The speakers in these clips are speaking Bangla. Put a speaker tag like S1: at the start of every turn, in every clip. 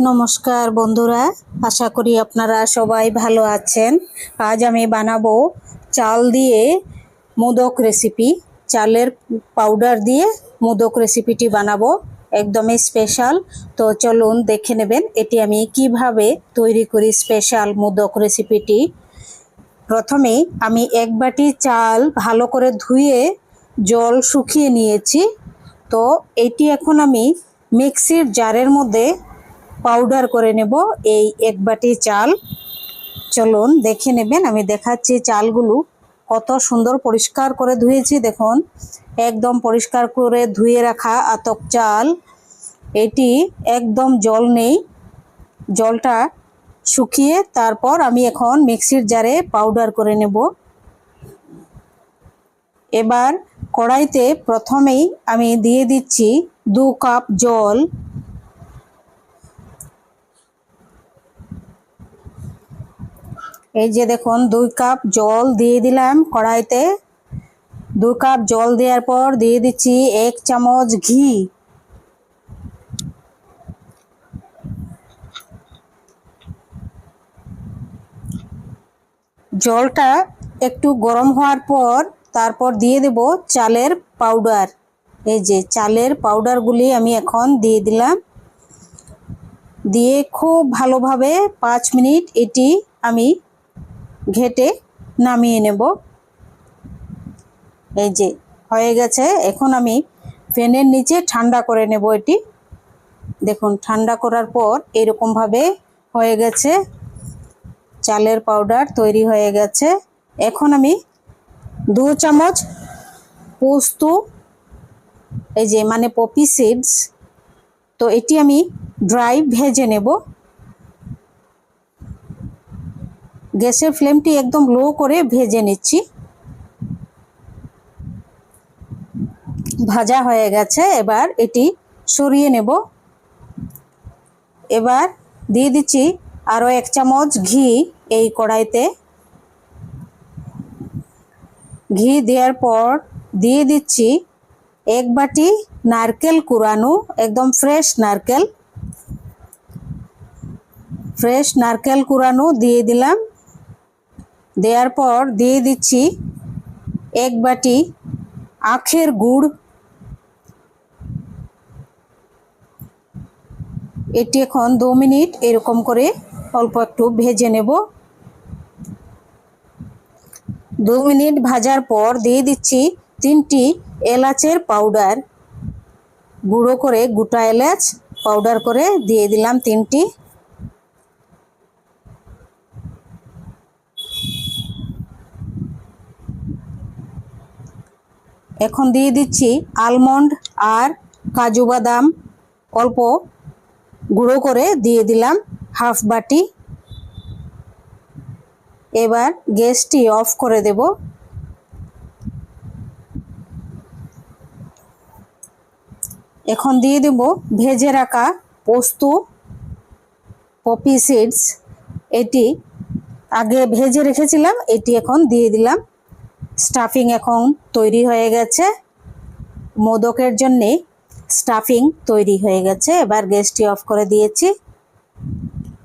S1: নমস্কার বন্ধুরা, আশা করি আপনারা সবাই ভালো আছেন। আজ আমি বানাবো চাল দিয়ে মোদক রেসিপি চালের পাউডার দিয়ে মোদক রেসিপিটি বানাবো, একদমই স্পেশাল তো চলুন দেখে নেবেন এটি আমি কীভাবে তৈরি করি স্পেশাল মোদক রেসিপিটি প্রথমে আমি এক বাটি চাল ভালো করে ধুয়ে জল শুকিয়ে নিয়েছি। তো এটি এখন আমি মিক্সির জারের মধ্যে পাউডার করে নেব। এই এক বাটি চাল। চলুন দেখে নেবেন, আমি দেখাচ্ছি চালগুলো কত সুন্দর পরিষ্কার করে ধুয়েছি। দেখুন, একদম পরিষ্কার করে ধুয়ে রাখা আতক চাল। এটি একদম জল নেই। জলটা শুকিয়ে তারপর আমি এখন মিক্সির জারে পাউডার করে নেব। এবার কড়াইতে প্রথমেই আমি দিয়ে দিচ্ছি দু কাপ জল। এই যে দেখুন, দুই কাপ জল দিয়ে দিলাম কড়াইতে। দু কাপ জল দেওয়ার পর দিয়ে দিচ্ছি এক চামচ ঘি। জলটা একটু গরম হওয়ার পর তারপর দিয়ে দেব চালের পাউডার। এই যে চালের পাউডারগুলি আমি এখন দিয়ে দিলাম। দিয়ে খুব ভালোভাবে পাঁচ মিনিট এটি আমি ঘেটে নামিয়ে নেব। এই যে, হয়ে গেছে। এখন আমি ফ্যানের নিচে ঠান্ডা করে নেব এটি। দেখুন, ঠান্ডা করার পর এরকমভাবে হয়ে গেছে। চালের পাউডার তৈরি হয়ে গেছে। এখন আমি দু চামচ পোস্ত, এই যে মানে পপি সিডস, তো এটি আমি ড্রাই ভেজে নেব। গ্যাসের ফ্লেমটি একদম লো করে ভেজে নিচ্ছি। ভাজা হয়ে গেছে, এবার এটি সরিয়ে নেব। এবার দিয়ে দিচ্ছি আরও এক চামচ ঘি এই কড়াইতে। ঘি দেওয়ার পর দিয়ে দিচ্ছি এক বাটি নারকেল কুড়ানো, একদম ফ্রেশ নারকেল। ফ্রেশ নারকেল কুড়ানো দিয়ে দিলাম। দেওয়ার পর দিয়ে দিচ্ছি এক বাটি আখের গুড়। এটি এখন দু মিনিট এরকম করে অল্প একটু ভেজে নেব। দু মিনিট ভাজার পর দিয়ে দিচ্ছি তিনটি এলাচের পাউডার। গুঁড়ো করে গোটা এলাচ পাউডার করে দিয়ে দিলাম তিনটি। এখন দিয়ে দিচ্ছি আলমন্ড আর কাজু বাদাম। অল্প গুঁড়ো করে দিয়ে দিলাম হাফ বাটি। এবার গ্যাসটি অফ করে দেব। এখন দিয়ে দেব ভেজে রাখা পোস্ত, পপি সিডস। এটি আগে ভেজে রেখেছিলাম, এটি এখন দিয়ে দিলাম। স্টাফিং এখন তৈরি হয়ে গেছে। মোদকের জন্যে স্টাফিং তৈরি হয়ে গেছে। এবার গ্যাসটি অফ করে দিয়েছি।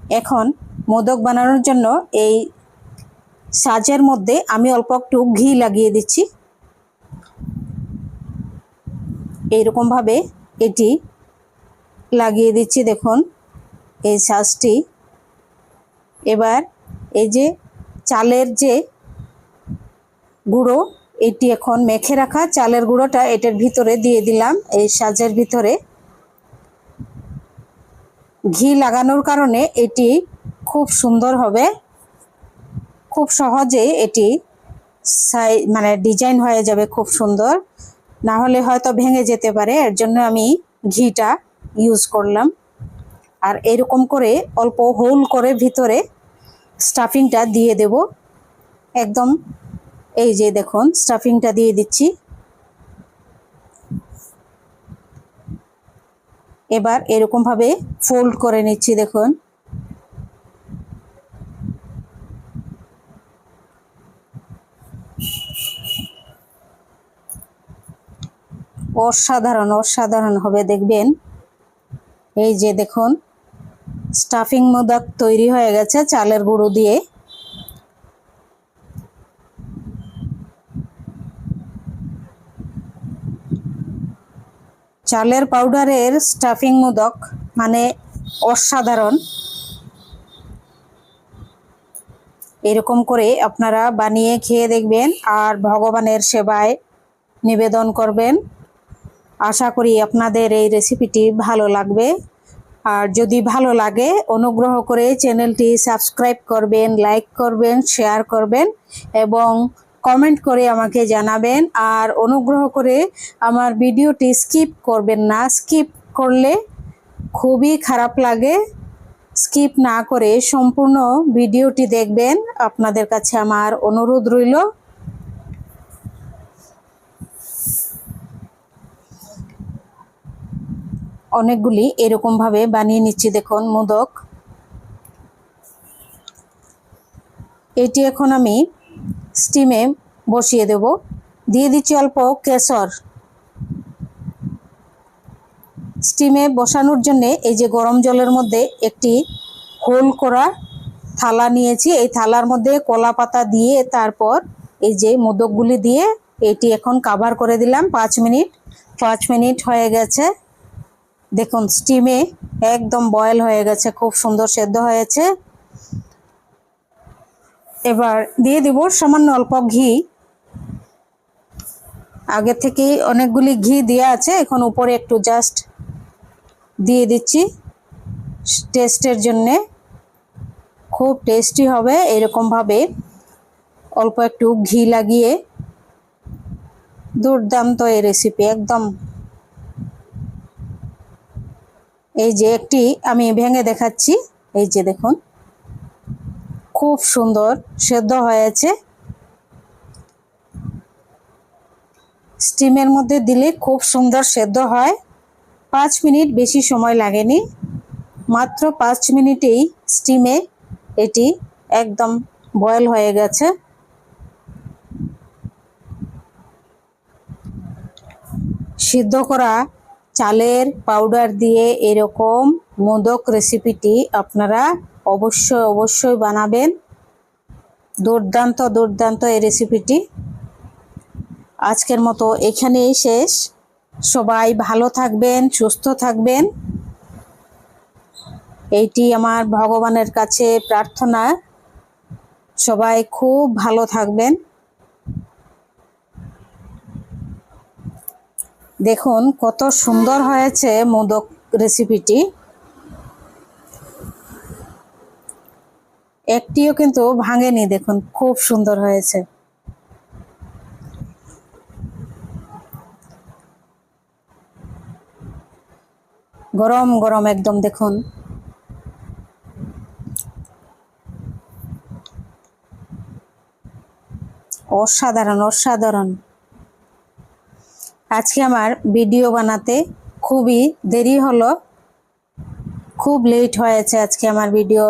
S1: এখন মোদক বানানোর জন্য এই সাজের মধ্যে আমি অল্প একটু ঘি লাগিয়ে দিচ্ছি। এইরকমভাবে এটি লাগিয়ে দিচ্ছি, দেখুন। এই সাজটি। এবার এই যে চালের যে গুঁড়ো, এটি এখন মেখে রাখা। চালের গুঁড়োটা এটার ভিতরে দিয়ে দিলাম, এই সাজের ভিতরে। ঘি লাগানোর কারণে এটি খুব সুন্দর হবে। খুব সহজে এটি সাই মানে ডিজাইন হয়ে যাবে খুব সুন্দর। না হলে হয়তো ভেঙে যেতে পারে, এর জন্য আমি ঘিটা ইউজ করলাম। আর এরকম করে অল্প হোল করে ভিতরে স্টাফিংটা দিয়ে দেব। একদম এই যে দেখুন স্টাফিংটা দিয়ে দিচ্ছি। এবার এরকমভাবে ফোল্ড করে নিচ্ছি, দেখুন। অসাধারণ অসাধারণ হবে, দেখবেন। এই যে দেখুন স্টাফিং মোদক তৈরি হয়ে গেছে চালের গুঁড়ো দিয়ে। চালের পাউডারের স্টাফিং মোদক মানে অসাধারণ। এরকম করে আপনারা বানিয়ে খেয়ে দেখবেন আর ভগবানের সেবায় নিবেদন করবেন। আশা করি আপনাদের এই রেসিপিটি ভালো লাগবে। আর যদি ভালো লাগে, অনুগ্রহ করে চ্যানেলটি সাবস্ক্রাইব করবেন লাইক করবেন শেয়ার করবেন এবং কমেন্ট করে আমাকে জানাবেন আর অনুগ্রহ করে আমার ভিডিওটি স্কিপ করবেন না। স্কিপ করলে খুবই খারাপ লাগে। স্কিপ না করে সম্পূর্ণ ভিডিওটি দেখবেন। আপনাদের কাছে আমার অনুরোধ রইল। অনেকগুলি এরকম ভাবে বানিয়ে নিচ্ছি, দেখুন, মোদক। এটি এখন আমি স্টিমে বসিয়ে দেব। দিয়ে দিচ্ছি অল্প কেশর। স্টিমে বসানোর জন্য এই যে গরম জলের মধ্যে একটি হোল করা থালা নিয়েছি। এই থালার মধ্যে কলা পাতা দিয়ে তারপর এই যে মোদকগুলি দিয়ে এটি এখন কাভার করে দিলাম পাঁচ মিনিট। পাঁচ মিনিট হয়ে গেছে। দেখুন স্টিমে একদম বয়েল হয়ে গেছে। খুব সুন্দর সেদ্ধ হয়েছে। এবার দিয়ে দিব সামান্য অল্প ঘি। আগে থেকেই অনেকগুলি ঘি দেওয়া আছে, এখন উপরে একটু জাস্ট দিয়ে দিচ্ছি। টেস্টের জন্যে খুব টেস্টি হবে এরকমভাবে। অল্প একটু ঘি লাগিয়ে দুর্দান্ত এই রেসিপি একদম। এই যে একটি আমি ভেঙে দেখাচ্ছি, এই যে দেখুন। খুব সুন্দর সেদ্ধ হয়েছে। স্টিমের মধ্যে দিলে খুব সুন্দর সেদ্ধ হয়। পাঁচ মিনিট বেশি সময় লাগেনি। মাত্র পাঁচ মিনিটেই স্টিমে এটি একদম বয়েল হয়ে গেছে। সিদ্ধ করা চালের পাউডার দিয়ে এরকম মোদক রেসিপিটি আপনারা অবশ্যই অবশ্যই বানাবেন। দুর্দান্ত দুর্দান্ত এই রেসিপিটি আজকের মতো এখানেই শেষ। সবাই ভালো থাকবেন, সুস্থ থাকবেন। এইটি আমার ভগবানের কাছে প্রার্থনা। সবাই খুব ভালো থাকবেন। দেখুন কত সুন্দর হয়েছে মোদক রেসিপিটি একটিও কিন্তু ভাঙেনি, দেখুন, খুব সুন্দর হয়েছে। গরম গরম একদম, দেখুন। অসাধারণ অসাধারণ। আজকে আমার ভিডিও বানাতে খুবই দেরি হলো, খুব লেট হয়েছে আজকে আমার ভিডিও